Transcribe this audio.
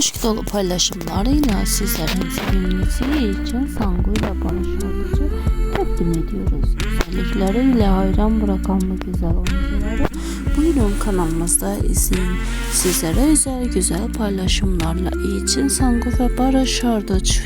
aşk dolu paylaşımlarıyla sizlerin sevimlisi için Sangu ile Barış Arduç'u takdim ediyoruz. Güzellikleriyle hayran bırakan bu güzel oyuncuları buyurun kanalımızda izleyin. Sizlere özel güzel paylaşımlarla için Sangu ve Barış Arduç